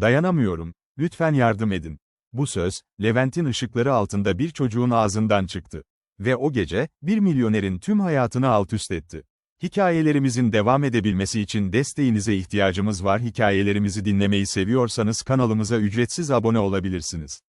Dayanamıyorum, lütfen yardım edin. Bu söz, Levent'in ışıkları altında bir çocuğun ağzından çıktı. Ve o gece, bir milyonerin tüm hayatını alt üst etti. Hikayelerimizin devam edebilmesi için desteğinize ihtiyacımız var. Hikayelerimizi dinlemeyi seviyorsanız kanalımıza ücretsiz abone olabilirsiniz.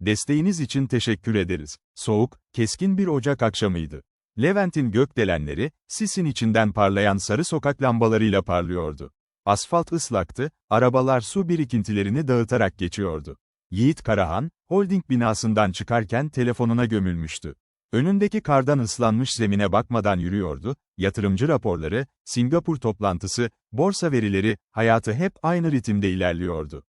Desteğiniz için teşekkür ederiz. Soğuk, keskin bir Ocak akşamıydı. Levent'in gökdelenleri, sisin içinden parlayan sarı sokak lambalarıyla parlıyordu. Asfalt ıslaktı, arabalar su birikintilerini dağıtarak geçiyordu. Yiğit Karahan, holding binasından çıkarken telefonuna gömülmüştü. Önündeki kardan ıslanmış zemine bakmadan yürüyordu, yatırımcı raporları, Singapur toplantısı, borsa verileri, hayatı hep aynı ritimde ilerliyordu.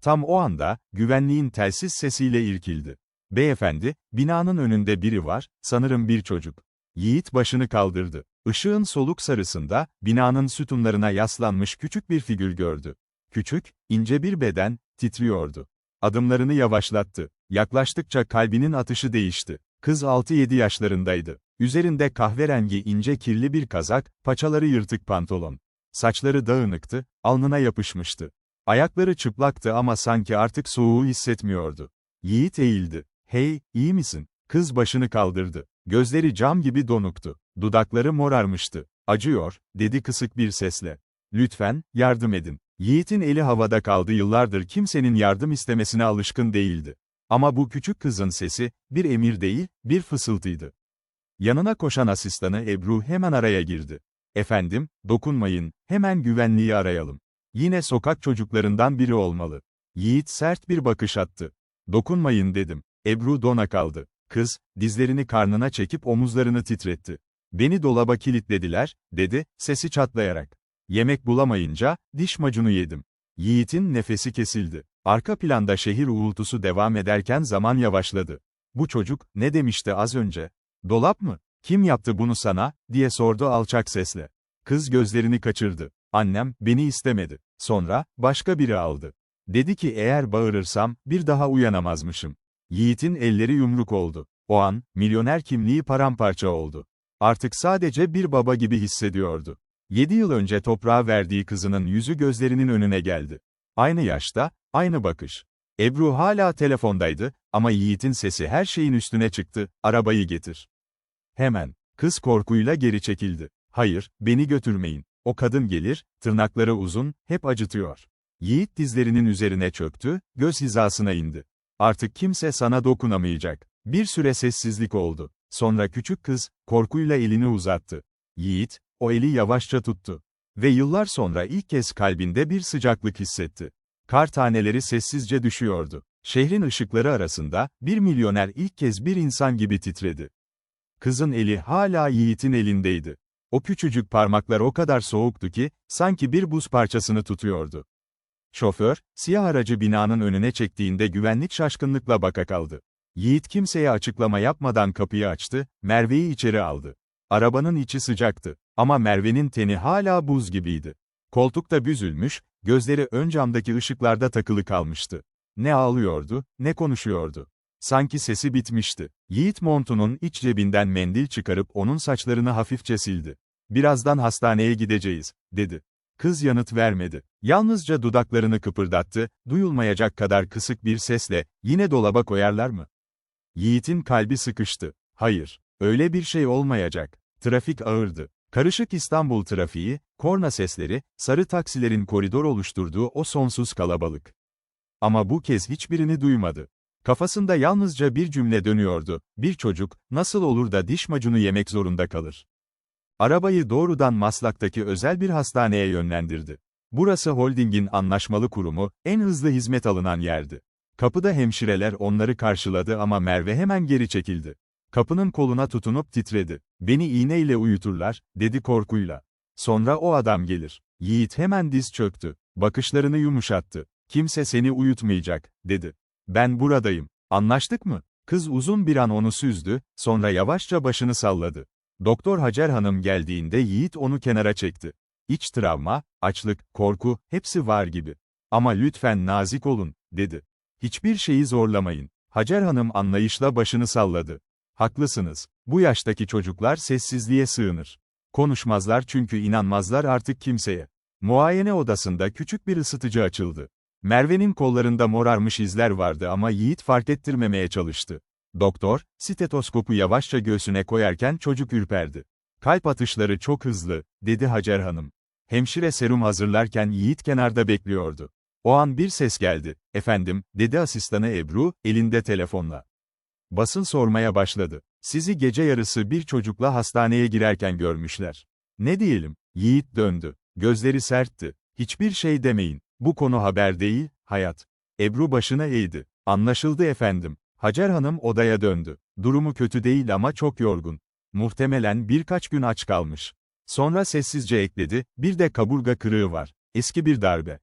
Tam o anda, güvenliğin telsiz sesiyle irkildi. Beyefendi, binanın önünde biri var, sanırım bir çocuk. Yiğit başını kaldırdı. Işığın soluk sarısında, binanın sütunlarına yaslanmış küçük bir figür gördü. Küçük, ince bir beden, titriyordu. Adımlarını yavaşlattı. Yaklaştıkça kalbinin atışı değişti. Kız 6-7 yaşlarındaydı. Üzerinde kahverengi ince kirli bir kazak, paçaları yırtık pantolon. Saçları dağınıktı, alnına yapışmıştı. Ayakları çıplaktı ama sanki artık soğuğu hissetmiyordu. Yiğit eğildi. Hey, iyi misin? Kız başını kaldırdı. Gözleri cam gibi donuktu. Dudakları morarmıştı. Acıyor, dedi kısık bir sesle. Lütfen, yardım edin. Yiğit'in eli havada kaldı yıllardır kimsenin yardım istemesine alışkın değildi. Ama bu küçük kızın sesi, bir emir değil, bir fısıltıydı. Yanına koşan asistanı Ebru hemen araya girdi. Efendim, dokunmayın, hemen güvenliği arayalım. Yine sokak çocuklarından biri olmalı. Yiğit sert bir bakış attı. Dokunmayın dedim. Ebru dona kaldı. Kız, dizlerini karnına çekip omuzlarını titretti. Beni dolaba kilitlediler, dedi, sesi çatlayarak. Yemek bulamayınca, diş macunu yedim. Yiğit'in nefesi kesildi. Arka planda şehir uğultusu devam ederken zaman yavaşladı. Bu çocuk, ne demişti az önce? Dolap mı? Kim yaptı bunu sana, diye sordu alçak sesle. Kız gözlerini kaçırdı. Annem, beni istemedi. Sonra, başka biri aldı. Dedi ki eğer bağırırsam, bir daha uyanamazmışım. Yiğit'in elleri yumruk oldu. O an, milyoner kimliği paramparça oldu. Artık sadece bir baba gibi hissediyordu. Yedi yıl önce toprağa verdiği kızının yüzü gözlerinin önüne geldi. Aynı yaşta, aynı bakış. Ebru hala telefondaydı, ama Yiğit'in sesi her şeyin üstüne çıktı, arabayı getir. Hemen, kız korkuyla geri çekildi. Hayır, beni götürmeyin. O kadın gelir, tırnakları uzun, hep acıtıyor. Yiğit dizlerinin üzerine çöktü, göz hizasına indi. Artık kimse sana dokunamayacak. Bir süre sessizlik oldu. Sonra küçük kız, korkuyla elini uzattı. Yiğit, o eli yavaşça tuttu. Ve yıllar sonra ilk kez kalbinde bir sıcaklık hissetti. Kar taneleri sessizce düşüyordu. Şehrin ışıkları arasında, bir milyoner ilk kez bir insan gibi titredi. Kızın eli hala Yiğit'in elindeydi. O küçücük parmaklar o kadar soğuktu ki, sanki bir buz parçasını tutuyordu. Şoför, siyah aracı binanın önüne çektiğinde güvenlik şaşkınlıkla baka kaldı. Yiğit kimseye açıklama yapmadan kapıyı açtı, Merve'yi içeri aldı. Arabanın içi sıcaktı. Ama Merve'nin teni hala buz gibiydi. Koltukta büzülmüş, gözleri ön camdaki ışıklarda takılı kalmıştı. Ne ağlıyordu, ne konuşuyordu. Sanki sesi bitmişti. Yiğit montunun iç cebinden mendil çıkarıp onun saçlarını hafifçe sildi. Birazdan hastaneye gideceğiz, dedi. Kız yanıt vermedi. Yalnızca dudaklarını kıpırdattı, duyulmayacak kadar kısık bir sesle, yine dolaba koyarlar mı? Yiğit'in kalbi sıkıştı. Hayır, öyle bir şey olmayacak. Trafik ağırdı. Karışık İstanbul trafiği, korna sesleri, sarı taksilerin koridor oluşturduğu o sonsuz kalabalık. Ama bu kez hiçbirini duymadı. Kafasında yalnızca bir cümle dönüyordu, bir çocuk, nasıl olur da diş macunu yemek zorunda kalır. Arabayı doğrudan Maslak'taki özel bir hastaneye yönlendirdi. Burası holdingin anlaşmalı kurumu, en hızlı hizmet alınan yerdi. Kapıda hemşireler onları karşıladı ama Merve hemen geri çekildi. Kapının koluna tutunup titredi. Beni iğneyle uyuturlar, dedi korkuyla. Sonra o adam gelir. Yiğit hemen diz çöktü. Bakışlarını yumuşattı. Kimse seni uyutmayacak, dedi. Ben buradayım. Anlaştık mı? Kız uzun bir an onu süzdü, sonra yavaşça başını salladı. Doktor Hacer Hanım geldiğinde Yiğit onu kenara çekti. İç travma, açlık, korku, hepsi var gibi. Ama lütfen nazik olun, dedi. Hiçbir şeyi zorlamayın. Hacer Hanım anlayışla başını salladı. Haklısınız. Bu yaştaki çocuklar sessizliğe sığınır. Konuşmazlar çünkü inanmazlar artık kimseye. Muayene odasında küçük bir ısıtıcı açıldı. Merve'nin kollarında morarmış izler vardı ama Yiğit fark ettirmemeye çalıştı. Doktor, stetoskopu yavaşça göğsüne koyarken çocuk ürperdi. Kalp atışları çok hızlı, dedi Hacer Hanım. Hemşire serum hazırlarken Yiğit kenarda bekliyordu. O an bir ses geldi. Efendim, dedi asistanı Ebru, elinde telefonla. Basın sormaya başladı. Sizi gece yarısı bir çocukla hastaneye girerken görmüşler. Ne diyelim? Yiğit döndü. Gözleri sertti. Hiçbir şey demeyin. Bu konu haber değil, hayat. Ebru başına eğdi. Anlaşıldı efendim. Hacer Hanım odaya döndü. Durumu kötü değil ama çok yorgun. Muhtemelen birkaç gün aç kalmış. Sonra sessizce ekledi, bir de kaburga kırığı var. Eski bir darbe.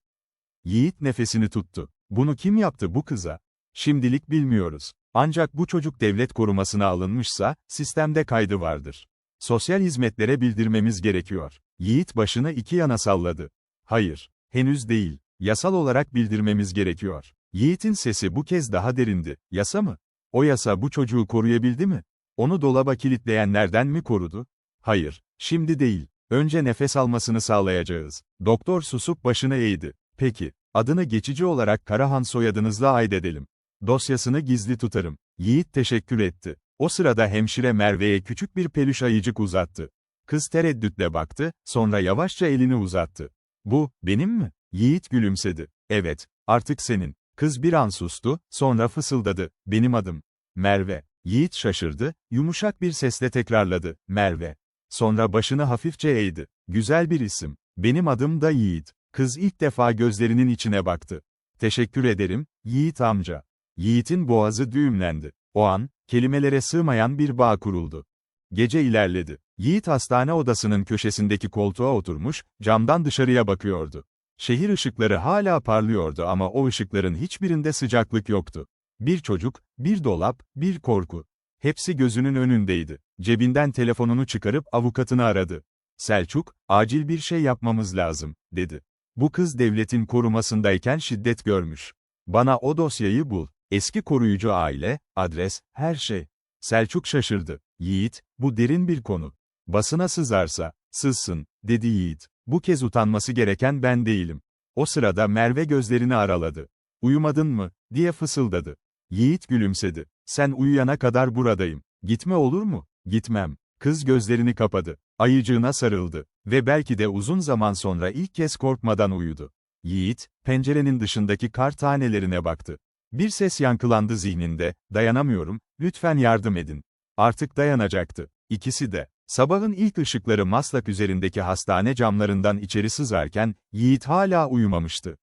Yiğit nefesini tuttu. Bunu kim yaptı bu kıza? Şimdilik bilmiyoruz. Ancak bu çocuk devlet korumasına alınmışsa, sistemde kaydı vardır. Sosyal hizmetlere bildirmemiz gerekiyor. Yiğit başını iki yana salladı. Hayır, henüz değil. Yasal olarak bildirmemiz gerekiyor. Yiğit'in sesi bu kez daha derindi. Yasa mı? O yasa bu çocuğu koruyabildi mi? Onu dolaba kilitleyenlerden mi korudu? Hayır, şimdi değil. Önce nefes almasını sağlayacağız. Doktor susup başını eğdi. Peki, adını geçici olarak Karahan soyadınızla aydedelim. Dosyasını gizli tutarım. Yiğit teşekkür etti. O sırada hemşire Merve'ye küçük bir peluş ayıcık uzattı. Kız tereddütle baktı, sonra yavaşça elini uzattı. Bu, benim mi? Yiğit gülümsedi. Evet, artık senin. Kız bir an sustu, sonra fısıldadı. Benim adım. Merve. Yiğit şaşırdı, yumuşak bir sesle tekrarladı. Merve. Sonra başını hafifçe eğdi. Güzel bir isim. Benim adım da Yiğit. Kız ilk defa gözlerinin içine baktı. Teşekkür ederim, Yiğit amca. Yiğit'in boğazı düğümlendi. O an, kelimelere sığmayan bir bağ kuruldu. Gece ilerledi. Yiğit hastane odasının köşesindeki koltuğa oturmuş, camdan dışarıya bakıyordu. Şehir ışıkları hala parlıyordu ama o ışıkların hiçbirinde sıcaklık yoktu. Bir çocuk, bir dolap, bir korku. Hepsi gözünün önündeydi. Cebinden telefonunu çıkarıp avukatını aradı. Selçuk, acil bir şey yapmamız lazım, dedi. Bu kız devletin korumasındayken şiddet görmüş. Bana o dosyayı bul. Eski koruyucu aile, adres, her şey. Selçuk şaşırdı. Yiğit, bu derin bir konu. Basına sızarsa, sızsın, dedi Yiğit. Bu kez utanması gereken ben değilim. O sırada Merve gözlerini araladı. Uyumadın mı, diye fısıldadı. Yiğit gülümsedi. Sen uyuyana kadar buradayım. Gitme olur mu? Gitmem. Kız gözlerini kapadı. Ayıcığına sarıldı. Ve belki de uzun zaman sonra ilk kez korkmadan uyudu. Yiğit, pencerenin dışındaki kar tanelerine baktı. Bir ses yankılandı zihninde, dayanamıyorum, lütfen yardım edin. Artık dayanacaktı. İkisi de. Sabahın ilk ışıkları maslak üzerindeki hastane camlarından içeri sızarken, Yiğit hala uyumamıştı.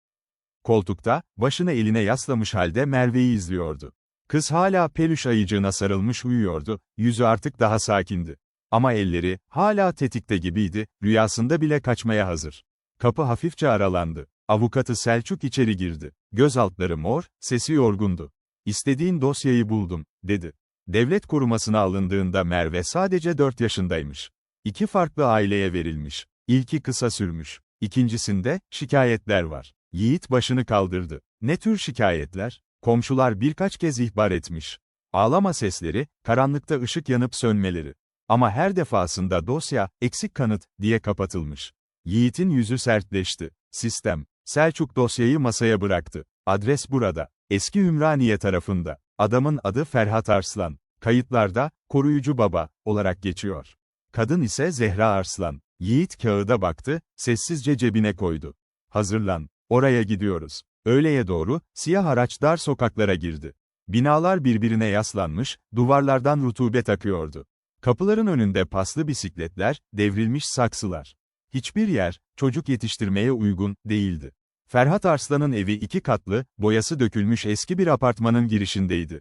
Koltukta, başını eline yaslamış halde Merve'yi izliyordu. Kız hala peluş ayıcığına sarılmış uyuyordu, yüzü artık daha sakindi. Ama elleri, hala tetikte gibiydi, rüyasında bile kaçmaya hazır. Kapı hafifçe aralandı. Avukatı Selçuk içeri girdi. Göz altları mor, sesi yorgundu. İstediğin dosyayı buldum, dedi. Devlet korumasına alındığında Merve sadece 4 yaşındaymış. İki farklı aileye verilmiş. İlki kısa sürmüş. İkincisinde, şikayetler var. Yiğit başını kaldırdı. Ne tür şikayetler? Komşular birkaç kez ihbar etmiş. Ağlama sesleri, karanlıkta ışık yanıp sönmeleri. Ama her defasında dosya, eksik kanıt, diye kapatılmış. Yiğit'in yüzü sertleşti. Sistem. Selçuk dosyayı masaya bıraktı. Adres burada. Eski Ümraniye tarafında. Adamın adı Ferhat Arslan. Kayıtlarda, koruyucu baba, olarak geçiyor. Kadın ise Zehra Arslan. Yiğit kağıda baktı, sessizce cebine koydu. Hazırlan, oraya gidiyoruz. Öğleye doğru, siyah araç dar sokaklara girdi. Binalar birbirine yaslanmış, duvarlardan rutubet akıyordu. Kapıların önünde paslı bisikletler, devrilmiş saksılar. Hiçbir yer, çocuk yetiştirmeye uygun, değildi. Ferhat Arslan'ın evi iki katlı, boyası dökülmüş eski bir apartmanın girişindeydi.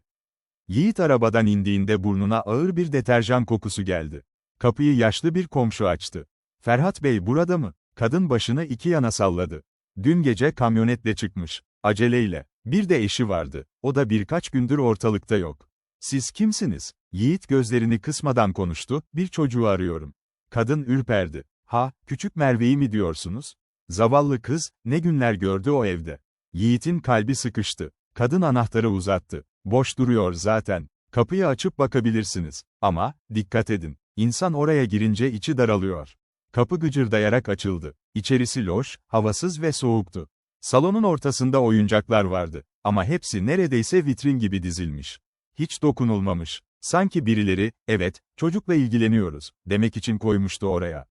Yiğit arabadan indiğinde burnuna ağır bir deterjan kokusu geldi. Kapıyı yaşlı bir komşu açtı. Ferhat Bey burada mı? Kadın başını iki yana salladı. Dün gece kamyonetle çıkmış. Aceleyle. Bir de eşi vardı. O da birkaç gündür ortalıkta yok. Siz kimsiniz? Yiğit gözlerini kısmadan konuştu, bir çocuğu arıyorum. Kadın ürperdi. Ha, küçük Merve'yi mi diyorsunuz? Zavallı kız, ne günler gördü o evde. Yiğit'in kalbi sıkıştı. Kadın anahtarı uzattı. Boş duruyor zaten. Kapıyı açıp bakabilirsiniz. Ama, dikkat edin. İnsan oraya girince içi daralıyor. Kapı gıcırdayarak açıldı. İçerisi loş, havasız ve soğuktu. Salonun ortasında oyuncaklar vardı. Ama hepsi neredeyse vitrin gibi dizilmiş. Hiç dokunulmamış. Sanki birileri, evet, çocukla ilgileniyoruz, demek için koymuştu oraya.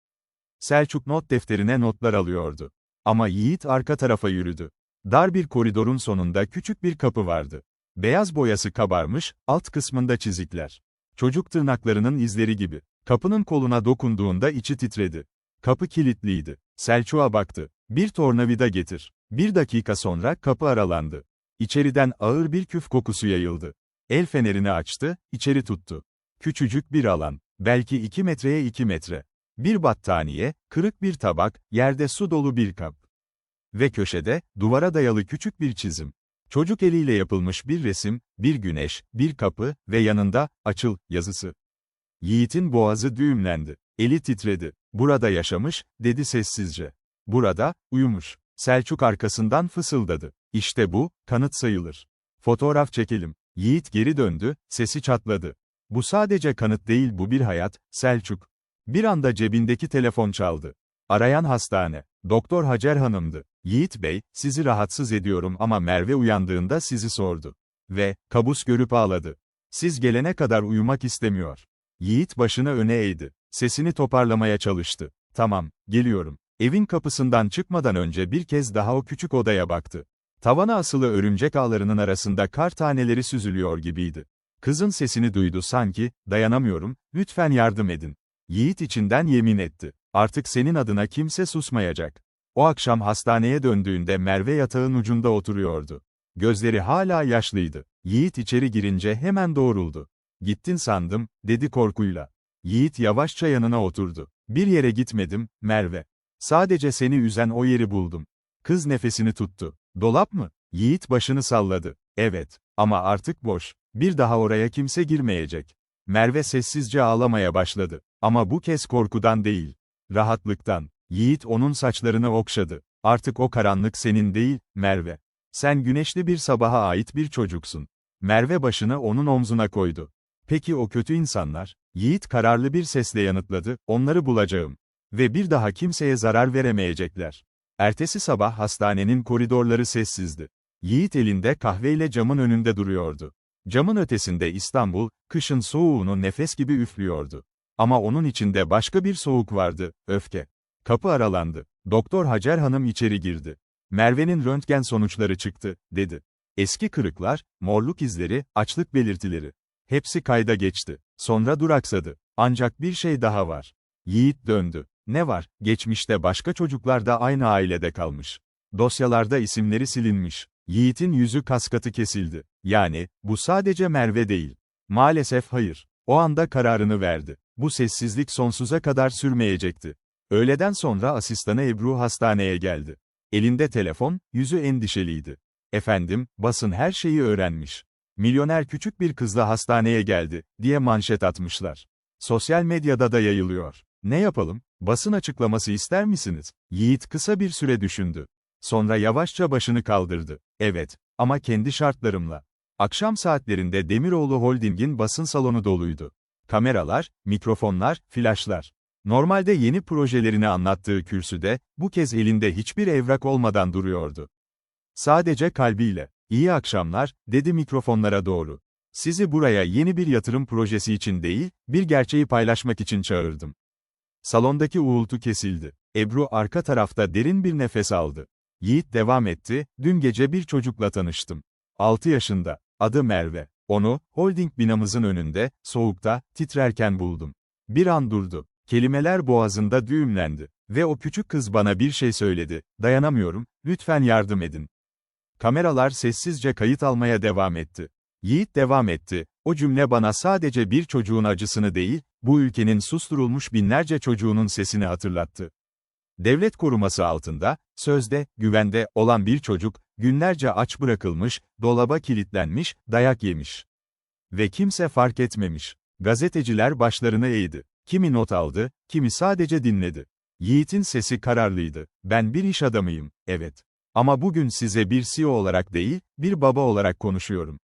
Selçuk not defterine notlar alıyordu. Ama Yiğit arka tarafa yürüdü. Dar bir koridorun sonunda küçük bir kapı vardı. Beyaz boyası kabarmış, alt kısmında çizikler. Çocuk tırnaklarının izleri gibi. Kapının koluna dokunduğunda içi titredi. Kapı kilitliydi. Selçuk'a baktı. Bir tornavida getir. Bir dakika sonra kapı aralandı. İçeriden ağır bir küf kokusu yayıldı. El fenerini açtı, içeri tuttu. Küçücük bir alan. Belki iki metreye iki metre. Bir battaniye, kırık bir tabak, yerde su dolu bir kap. Ve köşede, duvara dayalı küçük bir çizim. Çocuk eliyle yapılmış bir resim, bir güneş, bir kapı ve yanında, açıl, yazısı. Yiğit'in boğazı düğümlendi. Eli titredi. Burada yaşamış, dedi sessizce. Burada, uyumuş. Selçuk arkasından fısıldadı. İşte bu, kanıt sayılır. Fotoğraf çekelim. Yiğit geri döndü, sesi çatladı. Bu sadece kanıt değil bu bir hayat, Selçuk. Bir anda cebindeki telefon çaldı. Arayan hastane. Doktor Hacer Hanım'dı. Yiğit Bey, sizi rahatsız ediyorum ama Merve uyandığında sizi sordu. Ve, kabus görüp ağladı. Siz gelene kadar uyumak istemiyor. Yiğit başını öne eğdi. Sesini toparlamaya çalıştı. Tamam, geliyorum. Evin kapısından çıkmadan önce bir kez daha o küçük odaya baktı. Tavana asılı örümcek ağlarının arasında kar taneleri süzülüyor gibiydi. Kızın sesini duydu sanki, dayanamıyorum, lütfen yardım edin. Yiğit içinden yemin etti. Artık senin adına kimse susmayacak. O akşam hastaneye döndüğünde Merve yatağın ucunda oturuyordu. Gözleri hala yaşlıydı. Yiğit içeri girince hemen doğruldu. Gittin sandım, dedi korkuyla. Yiğit yavaşça yanına oturdu. Bir yere gitmedim, Merve. Sadece seni üzen o yeri buldum. Kız nefesini tuttu. Dolap mı? Yiğit başını salladı. Evet. Ama artık boş. Bir daha oraya kimse girmeyecek. Merve sessizce ağlamaya başladı. Ama bu kez korkudan değil. Rahatlıktan. Yiğit onun saçlarını okşadı. Artık o karanlık senin değil, Merve. Sen güneşli bir sabaha ait bir çocuksun. Merve başını onun omzuna koydu. Peki o kötü insanlar? Yiğit kararlı bir sesle yanıtladı, onları bulacağım. Ve bir daha kimseye zarar veremeyecekler. Ertesi sabah hastanenin koridorları sessizdi. Yiğit elinde kahveyle camın önünde duruyordu. Camın ötesinde İstanbul, kışın soğuğunu nefes gibi üflüyordu. Ama onun içinde başka bir soğuk vardı, öfke. Kapı aralandı. Doktor Hacer Hanım içeri girdi. Merve'nin röntgen sonuçları çıktı, dedi. Eski kırıklar, morluk izleri, açlık belirtileri. Hepsi kayda geçti. Sonra duraksadı. Ancak bir şey daha var. Yiğit döndü. Ne var? Geçmişte başka çocuklar da aynı ailede kalmış. Dosyalarda isimleri silinmiş. Yiğit'in yüzü kaskatı kesildi. Yani, bu sadece Merve değil. Maalesef hayır. O anda kararını verdi. Bu sessizlik sonsuza kadar sürmeyecekti. Öğleden sonra asistanı Ebru hastaneye geldi. Elinde telefon, yüzü endişeliydi. Efendim, basın her şeyi öğrenmiş. Milyoner küçük bir kızla hastaneye geldi, diye manşet atmışlar. Sosyal medyada da yayılıyor. Ne yapalım? Basın açıklaması ister misiniz? Yiğit kısa bir süre düşündü. Sonra yavaşça başını kaldırdı. Evet, ama kendi şartlarımla. Akşam saatlerinde Demiroğlu Holding'in basın salonu doluydu. Kameralar, mikrofonlar, flaşlar. Normalde yeni projelerini anlattığı kürsüde, bu kez elinde hiçbir evrak olmadan duruyordu. Sadece kalbiyle. İyi akşamlar, dedi mikrofonlara doğru. Sizi buraya yeni bir yatırım projesi için değil, bir gerçeği paylaşmak için çağırdım. Salondaki uğultu kesildi. Ebru arka tarafta derin bir nefes aldı. Yiğit devam etti, dün gece bir çocukla tanıştım. 6 yaşında, adı Merve. Onu, holding binamızın önünde, soğukta, titrerken buldum. Bir an durdu. Kelimeler boğazında düğümlendi. Ve o küçük kız bana bir şey söyledi. Dayanamıyorum, lütfen yardım edin. Kameralar sessizce kayıt almaya devam etti. Yiğit devam etti. O cümle bana sadece bir çocuğun acısını değil, bu ülkenin susturulmuş binlerce çocuğunun sesini hatırlattı. Devlet koruması altında, sözde, güvende olan bir çocuk, günlerce aç bırakılmış, dolaba kilitlenmiş, dayak yemiş. Ve kimse fark etmemiş. Gazeteciler başlarını eğdi. Kimi not aldı, kimi sadece dinledi. Yiğit'in sesi kararlıydı. Ben bir iş adamıyım, evet. Ama bugün size bir CEO olarak değil, bir baba olarak konuşuyorum.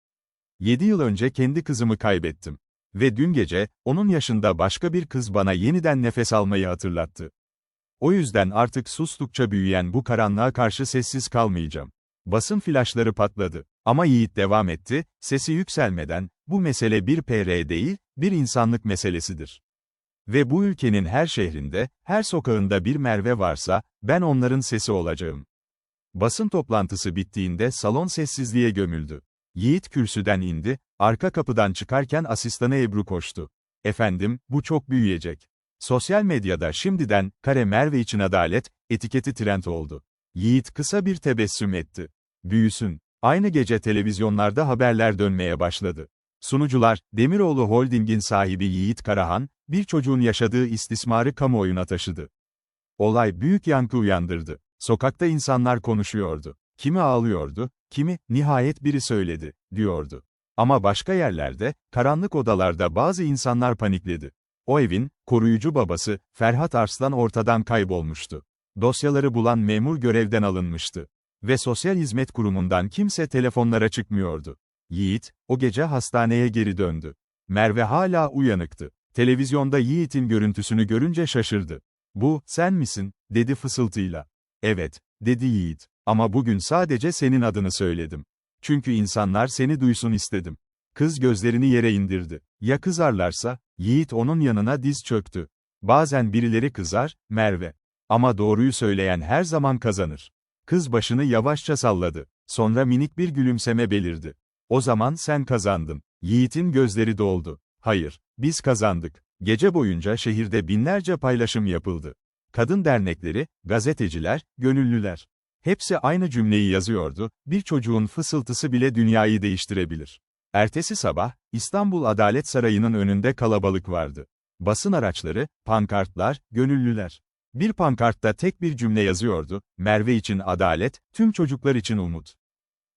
7 yıl önce kendi kızımı kaybettim. Ve dün gece, onun yaşında başka bir kız bana yeniden nefes almayı hatırlattı. O yüzden artık sustukça büyüyen bu karanlığa karşı sessiz kalmayacağım. Basın flaşları patladı. Ama Yiğit devam etti, sesi yükselmeden, bu mesele bir PR değil, bir insanlık meselesidir. Ve bu ülkenin her şehrinde, her sokağında bir Merve varsa, ben onların sesi olacağım. Basın toplantısı bittiğinde salon sessizliğe gömüldü. Yiğit kürsüden indi, arka kapıdan çıkarken asistanı Ebru koştu. Efendim, bu çok büyüyecek. Sosyal medyada şimdiden, kare Merve için adalet, etiketi trend oldu. Yiğit kısa bir tebessüm etti. Büyüsün. Aynı gece televizyonlarda haberler dönmeye başladı. Sunucular, Demiroğlu Holding'in sahibi Yiğit Karahan, bir çocuğun yaşadığı istismarı kamuoyuna taşıdı. Olay büyük yankı uyandırdı. Sokakta insanlar konuşuyordu. Kimi ağlıyordu, kimi, nihayet biri söyledi, diyordu. Ama başka yerlerde, karanlık odalarda bazı insanlar panikledi. O evin, koruyucu babası, Ferhat Arslan ortadan kaybolmuştu. Dosyaları bulan memur görevden alınmıştı. Ve Sosyal Hizmet Kurumu'ndan kimse telefonlara çıkmıyordu. Yiğit, o gece hastaneye geri döndü. Merve hala uyanıktı. Televizyonda Yiğit'in görüntüsünü görünce şaşırdı. Bu, sen misin, dedi fısıltıyla. Evet, dedi Yiğit. Ama bugün sadece senin adını söyledim. Çünkü insanlar seni duysun istedim. Kız gözlerini yere indirdi. Ya kızarlarsa, Yiğit onun yanına diz çöktü. Bazen birileri kızar, Merve. Ama doğruyu söyleyen her zaman kazanır. Kız başını yavaşça salladı. Sonra minik bir gülümseme belirdi. O zaman sen kazandın. Yiğit'in gözleri doldu. Hayır, biz kazandık. Gece boyunca şehirde binlerce paylaşım yapıldı. Kadın dernekleri, gazeteciler, gönüllüler. Hepsi aynı cümleyi yazıyordu, bir çocuğun fısıltısı bile dünyayı değiştirebilir. Ertesi sabah, İstanbul Adalet Sarayı'nın önünde kalabalık vardı. Basın araçları, pankartlar, gönüllüler. Bir pankartta tek bir cümle yazıyordu, Merve için adalet, tüm çocuklar için umut.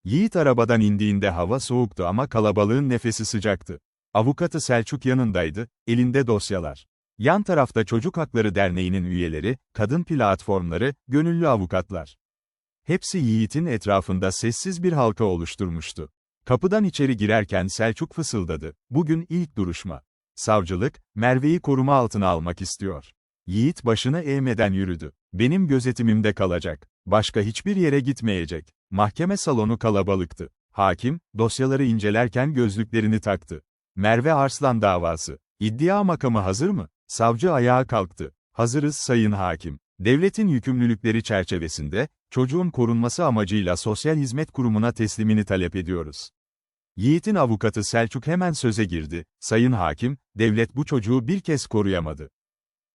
Yiğit arabadan indiğinde hava soğuktu ama kalabalığın nefesi sıcaktı. Avukatı Selçuk yanındaydı, elinde dosyalar. Yan tarafta Çocuk Hakları Derneği'nin üyeleri, kadın platformları, gönüllü avukatlar. Hepsi Yiğit'in etrafında sessiz bir halka oluşturmuştu. Kapıdan içeri girerken Selçuk fısıldadı. Bugün ilk duruşma. Savcılık, Merve'yi koruma altına almak istiyor. Yiğit başını eğmeden yürüdü. Benim gözetimimde kalacak. Başka hiçbir yere gitmeyecek. Mahkeme salonu kalabalıktı. Hakim, dosyaları incelerken gözlüklerini taktı. Merve Arslan davası. İddia makamı hazır mı? Savcı ayağa kalktı. Hazırız sayın hakim. Devletin yükümlülükleri çerçevesinde, çocuğun korunması amacıyla Sosyal Hizmet Kurumu'na teslimini talep ediyoruz. Yiğit'in avukatı Selçuk hemen söze girdi. Sayın hakim, devlet bu çocuğu bir kez koruyamadı.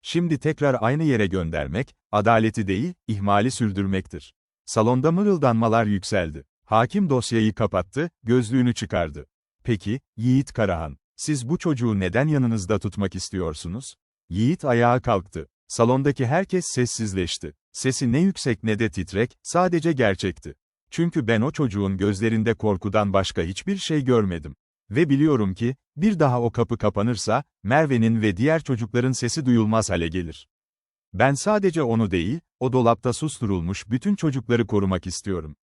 Şimdi tekrar aynı yere göndermek, adaleti değil, ihmali sürdürmektir. Salonda mırıldanmalar yükseldi. Hakim dosyayı kapattı, gözlüğünü çıkardı. Peki, Yiğit Karahan, siz bu çocuğu neden yanınızda tutmak istiyorsunuz? Yiğit ayağa kalktı. Salondaki herkes sessizleşti. Sesi ne yüksek ne de titrek, sadece gerçekti. Çünkü ben o çocuğun gözlerinde korkudan başka hiçbir şey görmedim. Ve biliyorum ki, bir daha o kapı kapanırsa, Merve'nin ve diğer çocukların sesi duyulmaz hale gelir. Ben sadece onu değil, o dolapta susturulmuş bütün çocukları korumak istiyorum.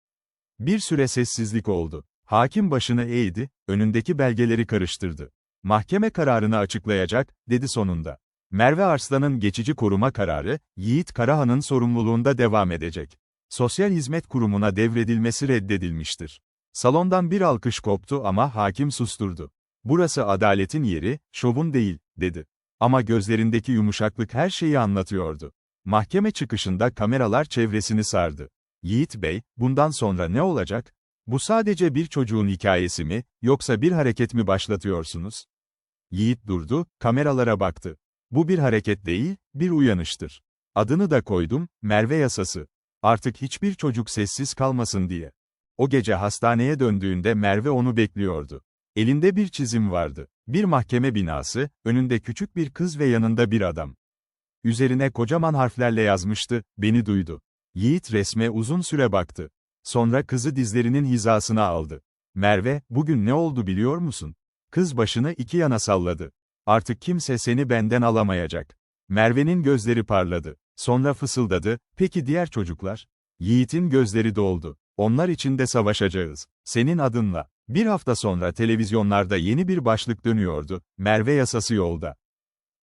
Bir süre sessizlik oldu. Hakim başını eğdi, önündeki belgeleri karıştırdı. Mahkeme kararını açıklayacak, dedi sonunda. Merve Arslan'ın geçici koruma kararı, Yiğit Karahan'ın sorumluluğunda devam edecek. Sosyal Hizmet Kurumu'na devredilmesi reddedilmiştir. Salondan bir alkış koptu ama hakim susturdu. Burası adaletin yeri, şovun değil, dedi. Ama gözlerindeki yumuşaklık her şeyi anlatıyordu. Mahkeme çıkışında kameralar çevresini sardı. Yiğit Bey, bundan sonra ne olacak? Bu sadece bir çocuğun hikayesi mi, yoksa bir hareket mi başlatıyorsunuz? Yiğit durdu, kameralara baktı. Bu bir hareket değil, bir uyanıştır. Adını da koydum, Merve yasası. Artık hiçbir çocuk sessiz kalmasın diye. O gece hastaneye döndüğünde Merve onu bekliyordu. Elinde bir çizim vardı. Bir mahkeme binası, önünde küçük bir kız ve yanında bir adam. Üzerine kocaman harflerle yazmıştı, beni duydu. Yiğit resme uzun süre baktı. Sonra kızı dizlerinin hizasına aldı. Merve, bugün ne oldu biliyor musun? Kız başını iki yana salladı. Artık kimse seni benden alamayacak. Merve'nin gözleri parladı. Sonra fısıldadı, peki diğer çocuklar? Yiğit'in gözleri doldu. Onlar için de savaşacağız. Senin adınla. Bir hafta sonra televizyonlarda yeni bir başlık dönüyordu. Merve yasası yolda.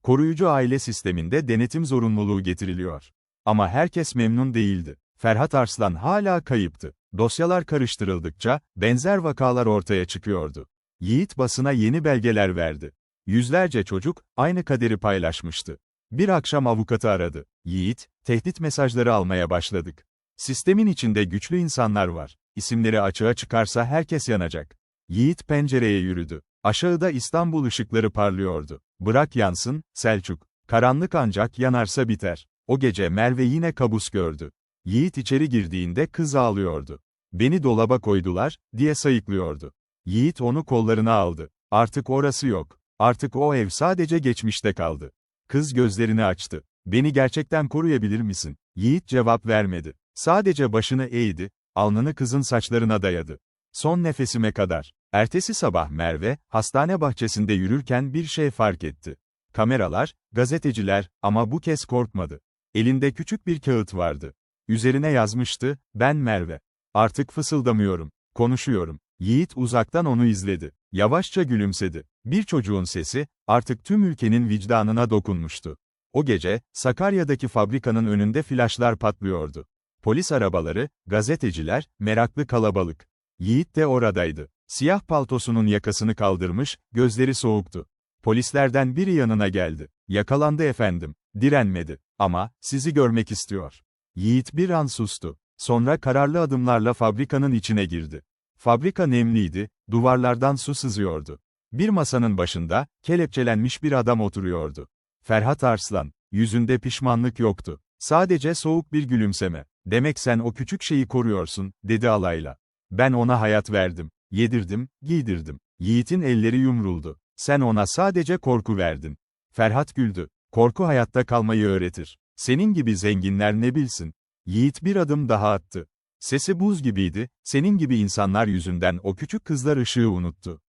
Koruyucu aile sisteminde denetim zorunluluğu getiriliyor. Ama herkes memnun değildi. Ferhat Arslan hala kayıptı. Dosyalar karıştırıldıkça, benzer vakalar ortaya çıkıyordu. Yiğit basına yeni belgeler verdi. Yüzlerce çocuk, aynı kaderi paylaşmıştı. Bir akşam avukatı aradı. Yiğit, tehdit mesajları almaya başladık. Sistemin içinde güçlü insanlar var. İsimleri açığa çıkarsa herkes yanacak. Yiğit pencereye yürüdü. Aşağıda İstanbul ışıkları parlıyordu. Bırak yansın, Selçuk. Karanlık ancak yanarsa biter. O gece Merve yine kabus gördü. Yiğit içeri girdiğinde kız ağlıyordu. Beni dolaba koydular, diye sayıklıyordu. Yiğit onu kollarına aldı. Artık orası yok. Artık o ev sadece geçmişte kaldı. Kız gözlerini açtı. Beni gerçekten koruyabilir misin? Yiğit cevap vermedi. Sadece başını eğdi, alnını kızın saçlarına dayadı. Son nefesime kadar. Ertesi sabah Merve, hastane bahçesinde yürürken bir şey fark etti. Kameralar, gazeteciler, ama bu kez korkmadı. Elinde küçük bir kağıt vardı. Üzerine yazmıştı, ben Merve. Artık fısıldamıyorum, konuşuyorum. Yiğit uzaktan onu izledi. Yavaşça gülümsedi. Bir çocuğun sesi, artık tüm ülkenin vicdanına dokunmuştu. O gece, Sakarya'daki fabrikanın önünde flaşlar patlıyordu. Polis arabaları, gazeteciler, meraklı kalabalık. Yiğit de oradaydı. Siyah paltosunun yakasını kaldırmış, gözleri soğuktu. Polislerden biri yanına geldi. Yakalandı efendim. Direnmedi. Ama, sizi görmek istiyor. Yiğit bir an sustu. Sonra kararlı adımlarla fabrikanın içine girdi. Fabrika nemliydi, duvarlardan su sızıyordu. Bir masanın başında, kelepçelenmiş bir adam oturuyordu. Ferhat Arslan, yüzünde pişmanlık yoktu. Sadece soğuk bir gülümseme. Demek sen o küçük şeyi koruyorsun, dedi alayla. Ben ona hayat verdim, yedirdim, giydirdim. Yiğit'in elleri yumruldu. Sen ona sadece korku verdin. Ferhat güldü. Korku hayatta kalmayı öğretir. Senin gibi zenginler ne bilsin? Yiğit bir adım daha attı. Sesi buz gibiydi, senin gibi insanlar yüzünden o küçük kızlar ışığı unuttu.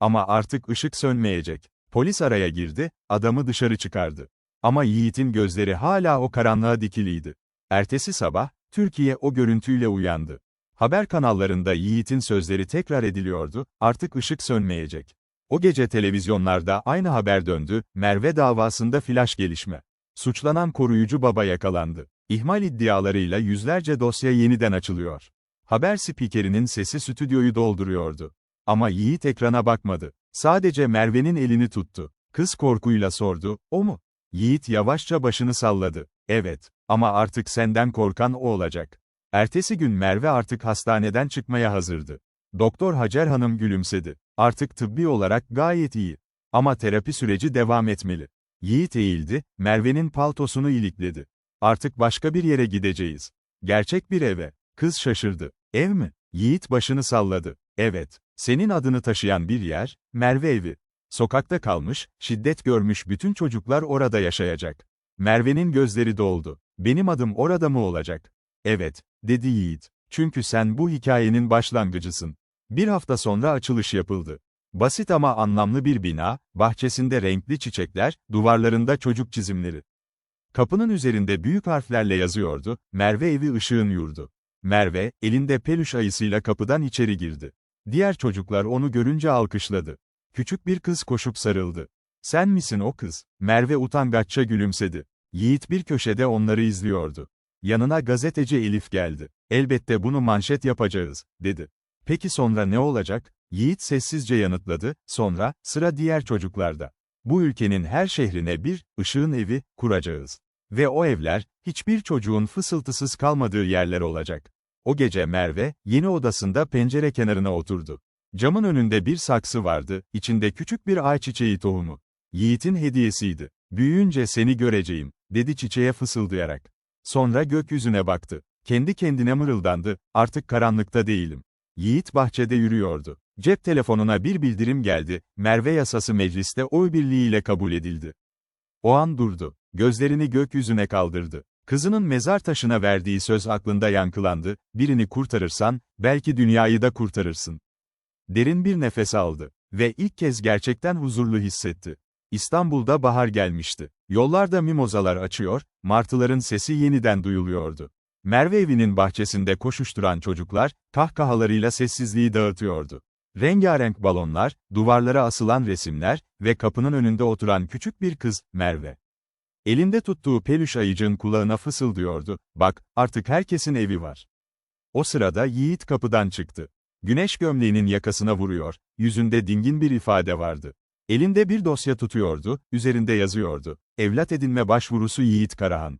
Ama artık ışık sönmeyecek. Polis araya girdi, adamı dışarı çıkardı. Ama Yiğit'in gözleri hala o karanlığa dikiliydi. Ertesi sabah, Türkiye o görüntüyle uyandı. Haber kanallarında Yiğit'in sözleri tekrar ediliyordu, artık ışık sönmeyecek. O gece televizyonlarda aynı haber döndü, Merve davasında flash gelişme. Suçlanan koruyucu baba yakalandı. İhmal iddialarıyla yüzlerce dosya yeniden açılıyor. Haber spikerinin sesi stüdyoyu dolduruyordu. Ama Yiğit ekrana bakmadı. Sadece Merve'nin elini tuttu. Kız korkuyla sordu, o mu? Yiğit yavaşça başını salladı. Evet. Ama artık senden korkan o olacak. Ertesi gün Merve artık hastaneden çıkmaya hazırdı. Doktor Hacer Hanım gülümsedi. Artık tıbbi olarak gayet iyi. Ama terapi süreci devam etmeli. Yiğit eğildi, Merve'nin paltosunu ilikledi. Artık başka bir yere gideceğiz. Gerçek bir eve. Kız şaşırdı. Ev mi? Yiğit başını salladı. Evet. Senin adını taşıyan bir yer, Merve evi. Sokakta kalmış, şiddet görmüş bütün çocuklar orada yaşayacak. Merve'nin gözleri doldu. Benim adım orada mı olacak? Evet, dedi Yiğit. Çünkü sen bu hikayenin başlangıcısın. Bir hafta sonra açılış yapıldı. Basit ama anlamlı bir bina, bahçesinde renkli çiçekler, duvarlarında çocuk çizimleri. Kapının üzerinde büyük harflerle yazıyordu, Merve evi ışığın yurdu. Merve, elinde peluş ayısıyla kapıdan içeri girdi. Diğer çocuklar onu görünce alkışladı. Küçük bir kız koşup sarıldı. Sen misin o kız? Merve utangaçça gülümsedi. Yiğit bir köşede onları izliyordu. Yanına gazeteci Elif geldi. Elbette bunu manşet yapacağız, dedi. Peki sonra ne olacak? Yiğit sessizce yanıtladı, sonra, sıra diğer çocuklarda. Bu ülkenin her şehrine bir, ışığın evi, kuracağız. Ve o evler, hiçbir çocuğun fısıltısız kalmadığı yerler olacak. O gece Merve, yeni odasında pencere kenarına oturdu. Camın önünde bir saksı vardı, içinde küçük bir ayçiçeği tohumu. Yiğit'in hediyesiydi. Büyüyünce seni göreceğim, dedi çiçeğe fısıldayarak. Sonra gökyüzüne baktı. Kendi kendine mırıldandı, artık karanlıkta değilim. Yiğit bahçede yürüyordu. Cep telefonuna bir bildirim geldi, Merve yasası mecliste oy birliğiyle kabul edildi. O an durdu. Gözlerini gökyüzüne kaldırdı. Kızının mezar taşına verdiği söz aklında yankılandı, birini kurtarırsan, belki dünyayı da kurtarırsın. Derin bir nefes aldı. Ve ilk kez gerçekten huzurlu hissetti. İstanbul'da bahar gelmişti. Yollarda mimozalar açıyor, martıların sesi yeniden duyuluyordu. Merve evinin bahçesinde koşuşturan çocuklar, kahkahalarıyla sessizliği dağıtıyordu. Rengarenk balonlar, duvarlara asılan resimler ve kapının önünde oturan küçük bir kız, Merve. Elinde tuttuğu peluş ayıcın kulağına fısıldıyordu, bak, artık herkesin evi var. O sırada Yiğit kapıdan çıktı. Güneş gömleğinin yakasına vuruyor, yüzünde dingin bir ifade vardı. Elinde bir dosya tutuyordu, üzerinde yazıyordu. Evlat edinme başvurusu Yiğit Karahan.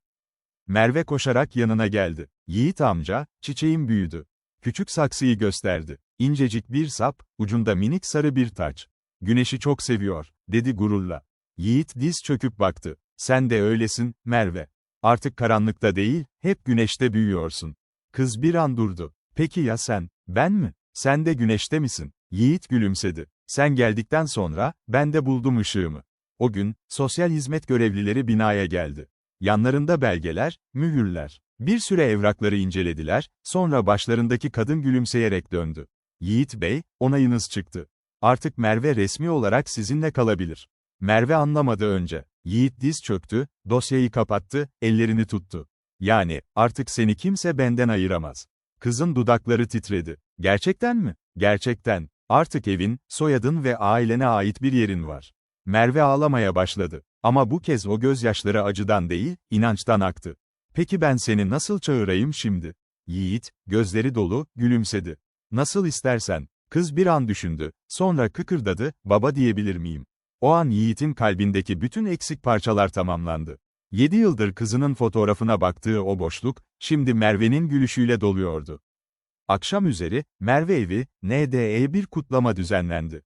Merve koşarak yanına geldi. Yiğit amca, çiçeğim büyüdü. Küçük saksıyı gösterdi. İncecik bir sap, ucunda minik sarı bir taç. Güneşi çok seviyor, dedi gururla. Yiğit diz çöküp baktı. Sen de öylesin, Merve. Artık karanlıkta değil, hep güneşte büyüyorsun. Kız bir an durdu. Peki ya sen, ben mi? Sen de güneşte misin? Yiğit gülümsedi. Sen geldikten sonra, ben de buldum ışığımı. O gün, sosyal hizmet görevlileri binaya geldi. Yanlarında belgeler, mühürler. Bir süre evrakları incelediler, sonra başlarındaki kadın gülümseyerek döndü. Yiğit Bey, onayınız çıktı. Artık Merve resmi olarak sizinle kalabilir. Merve anlamadı önce. Yiğit diz çöktü, dosyayı kapattı, ellerini tuttu. Yani, artık seni kimse benden ayıramaz. Kızın dudakları titredi. Gerçekten mi? Gerçekten. Artık evin, soyadın ve ailene ait bir yerin var. Merve ağlamaya başladı. Ama bu kez o gözyaşları acıdan değil, inançtan aktı. Peki ben seni nasıl çağırayım şimdi? Yiğit, gözleri dolu, gülümsedi. Nasıl istersen. Kız bir an düşündü, sonra kıkırdadı, baba diyebilir miyim? O an Yiğit'in kalbindeki bütün eksik parçalar tamamlandı. Yedi yıldır kızının fotoğrafına baktığı o boşluk, şimdi Merve'nin gülüşüyle doluyordu. Akşam üzeri, Merve evi, NDE bir kutlama düzenlendi.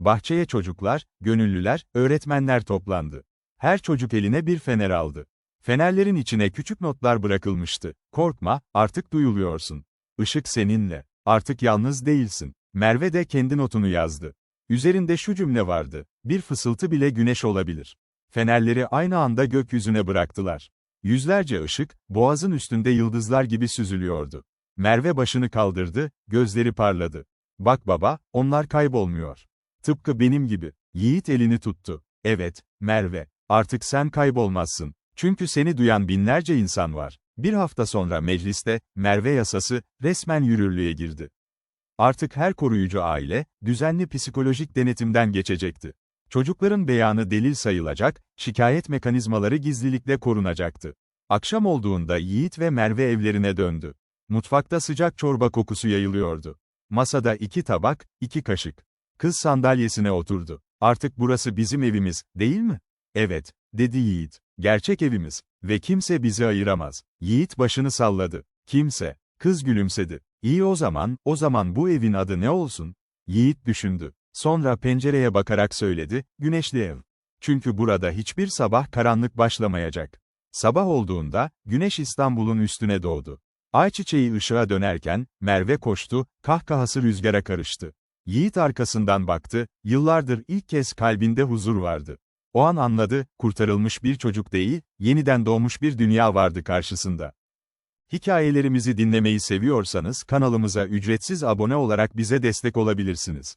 Bahçeye çocuklar, gönüllüler, öğretmenler toplandı. Her çocuk eline bir fener aldı. Fenerlerin içine küçük notlar bırakılmıştı. Korkma, artık duyuluyorsun. Işık seninle. Artık yalnız değilsin. Merve de kendi notunu yazdı. Üzerinde şu cümle vardı. Bir fısıltı bile güneş olabilir. Fenerleri aynı anda gökyüzüne bıraktılar. Yüzlerce ışık, boğazın üstünde yıldızlar gibi süzülüyordu. Merve başını kaldırdı, gözleri parladı. Bak baba, onlar kaybolmuyor. Tıpkı benim gibi. Yiğit elini tuttu. Evet, Merve, artık sen kaybolmazsın. Çünkü seni duyan binlerce insan var. Bir hafta sonra mecliste, Merve yasası, resmen yürürlüğe girdi. Artık her koruyucu aile, düzenli psikolojik denetimden geçecekti. Çocukların beyanı delil sayılacak, şikayet mekanizmaları gizlilikle korunacaktı. Akşam olduğunda Yiğit ve Merve evlerine döndü. Mutfakta sıcak çorba kokusu yayılıyordu. Masada iki tabak, iki kaşık. Kız sandalyesine oturdu. Artık burası bizim evimiz, değil mi? Evet, dedi Yiğit. Gerçek evimiz. Ve kimse bizi ayıramaz. Yiğit başını salladı. Kimse. Kız gülümsedi. İyi o zaman, o zaman bu evin adı ne olsun? Yiğit düşündü. Sonra pencereye bakarak söyledi, güneşli ev. Çünkü burada hiçbir sabah karanlık başlamayacak. Sabah olduğunda, güneş İstanbul'un üstüne doğdu. Ayçiçeği ışığa dönerken, Merve koştu, kahkahası rüzgara karıştı. Yiğit arkasından baktı, yıllardır ilk kez kalbinde huzur vardı. O an anladı, kurtarılmış bir çocuk değil, yeniden doğmuş bir dünya vardı karşısında. Hikayelerimizi dinlemeyi seviyorsanız kanalımıza ücretsiz abone olarak bize destek olabilirsiniz.